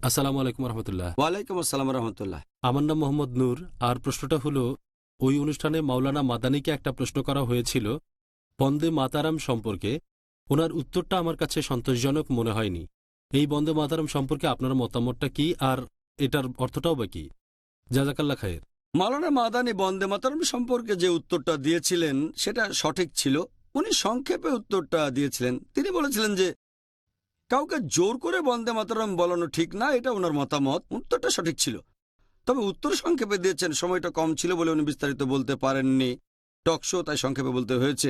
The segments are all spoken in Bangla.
আসসালামু আলাইকুম রহমতুল্লাহ। ওয়ালাইকুম আসসালাম রহমতুল্লাহ। আমার নাম মোহাম্মদ নূর আর প্রশ্নটা হলো ওই অনুষ্ঠানে মাওলানা মাদানিকে একটা প্রশ্ন করা হয়েছিল বন্দে মাতারাম সম্পর্কে। ওনার উত্তরটা আমার কাছে সন্তোষজনক মনে হয়নি। এই বন্দে মাতারাম সম্পর্কে আপনার মতামতটা কি আর এটার অর্থটাও বা কি? জাজাকাল্লা খায়ের। মাওলানা মাদানি বন্দে মাতরম সম্পর্কে যে উত্তরটা দিয়েছিলেন সেটা সঠিক ছিল। উনি সংক্ষেপে উত্তরটা দিয়েছিলেন। তিনি বলেছিলেন যে কাউকে জোর করে বন্দে মাতরম বলানো ঠিক না, এটা ওনার মতামত। উত্তরটা সঠিক ছিল। তবে উত্তর সংক্ষেপে দিয়েছেন, সময়টা কম ছিল বলে উনি বিস্তারিত বলতে পারেননি। টকশো তাই সংক্ষেপে বলতে হয়েছে।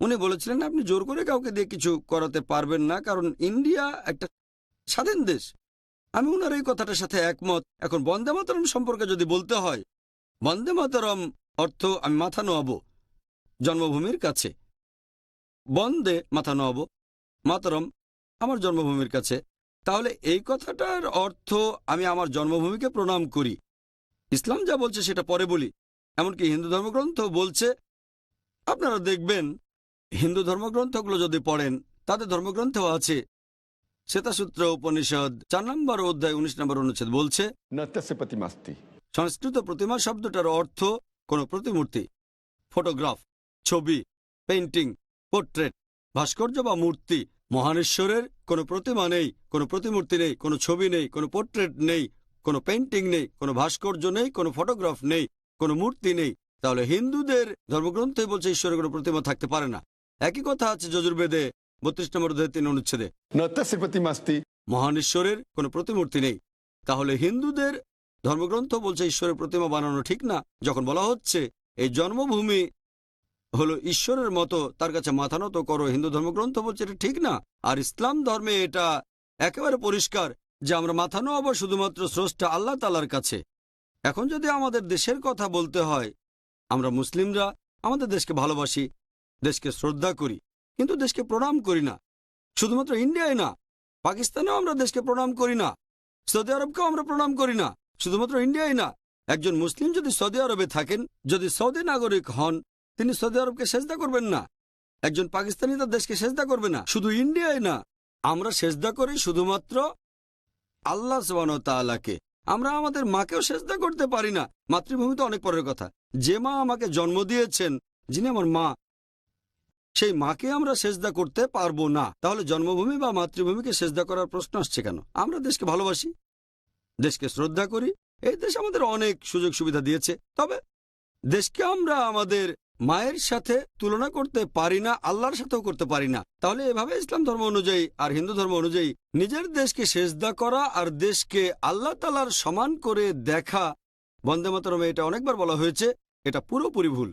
উনি বলেছিলেন, আপনি জোর করে কাউকে দিয়ে কিছু করাতে পারবেন না, কারণ ইন্ডিয়া একটা স্বাধীন দেশ। আমি ওনার এই কথাটার সাথে একমত। এখন বন্দে মাতরম সম্পর্কে যদি বলতে হয়, বন্দে মাতরম অর্থ আমি মাথা নোয়াবো, জন্মভূমির কাছে। বন্দে মাথা নোয়াবো, মাতরম আমার জন্মভূমির কাছে। তাহলে এই কথাটার অর্থ আমি আমার জন্মভূমিকে প্রণাম করি। ইসলাম যা বলছে সেটা পরে বলি। এমনকি হিন্দু ধর্মগ্রন্থ বলছে আপনারা দেখবেন হিন্দু ধর্মগ্রন্থগুলো যদি পড়েন তাদের ধর্মগ্রন্থ আছে। শ্বেতাসূত্র উপনিষদ চার নম্বর অধ্যায় উনিশ নম্বর অনুচ্ছেদ বলছে সংস্কৃত প্রতিমা শব্দটার অর্থ কোন প্রতিমূর্তি ফটোগ্রাফ ছবি পেন্টিং পোর্ট্রেট ভাস্কর্য বা মূর্তি মহানেশ্বরের কোনো প্রতিমা নেই কোনো প্রতিমূর্তি নেই কোনো ছবি নেই কোনো পোর্ট্রেট নেই কোনো পেন্টিং নেই কোনো ভাস্কর্য নেই কোনো ফটোগ্রাফ নেই কোনো মূর্তি নেই। তাহলে হিন্দুদের ধর্মগ্রন্থে বলছে ঈশ্বরের কোনো প্রতিমা থাকতে পারে না। একই কথা আছে যজুর্বেদে বত্রিশ নম্বর অধ্যায় তিন অনুচ্ছেদে। মহানেশ্বরের কোনো প্রতিমূর্তি নেই। তাহলে হিন্দুদের ধর্মগ্রন্থ বলছে ঈশ্বরের প্রতিমা বানানো ঠিক না। যখন বলা হচ্ছে এই জন্মভূমি হলো ঈশ্বরের মতো, তার কাছে মাথা নত করো, হিন্দু ধর্মগ্রন্থ বলছে এটা ঠিক না। আর ইসলাম ধর্মে এটা একেবারে পরিষ্কার যে আমরা মাথা নোয়াবো শুধুমাত্র স্রষ্টা আল্লাহ তালার কাছে। এখন যদি আমাদের দেশের কথা বলতে হয়, আমরা মুসলিমরা আমাদের দেশকে ভালোবাসি, দেশকে শ্রদ্ধা করি, কিন্তু দেশকে প্রণাম করি না। শুধুমাত্র ইন্ডিয়ায় না, পাকিস্তানেও আমরা দেশকে প্রণাম করি না, সৌদি আরবকেও আমরা প্রণাম করি না, শুধুমাত্র ইন্ডিয়ায় না। একজন মুসলিম যদি সৌদি আরবে থাকেন, যদি সৌদি নাগরিক হন তিনি সৌদি আরবকে সেজদা করবেন না। একজন পাকিস্তানি তার দেশকে সেজদা করবে না। শুধু ইন্ডিয়ায় না, আমরা সেজদা করি শুধুমাত্র আল্লাহ তাআলাকে। আমরা আমাদের মাকেও সেজদা করতে পারি না। মাতৃভূমি তো অনেক পরের কথা। যে মা আমাকে জন্ম দিয়েছেন, যিনি আমার মা, সেই মাকে আমরা সেজদা করতে পারব না। তাহলে জন্মভূমি বা মাতৃভূমিকে সেজদা করার প্রশ্ন আসছে কেন? আমরা দেশকে ভালোবাসি, দেশকে শ্রদ্ধা করি। এই দেশ আমাদের অনেক সুযোগ সুবিধা দিয়েছে। তবে দেশকে আমরা আমাদের মায়ের সাথে তুলনা করতে পারি না, আল্লাহর সাথেও করতে পারি না। তাহলে এভাবে ইসলাম ধর্ম অনুযায়ী আর হিন্দু ধর্ম অনুযায়ী নিজের দেশকে সেজদা করা আর দেশকে আল্লাহ তালার সমান করে দেখা, বন্দে মাতরমে এটা অনেকবার বলা হয়েছে, এটা পুরোপুরি ভুল।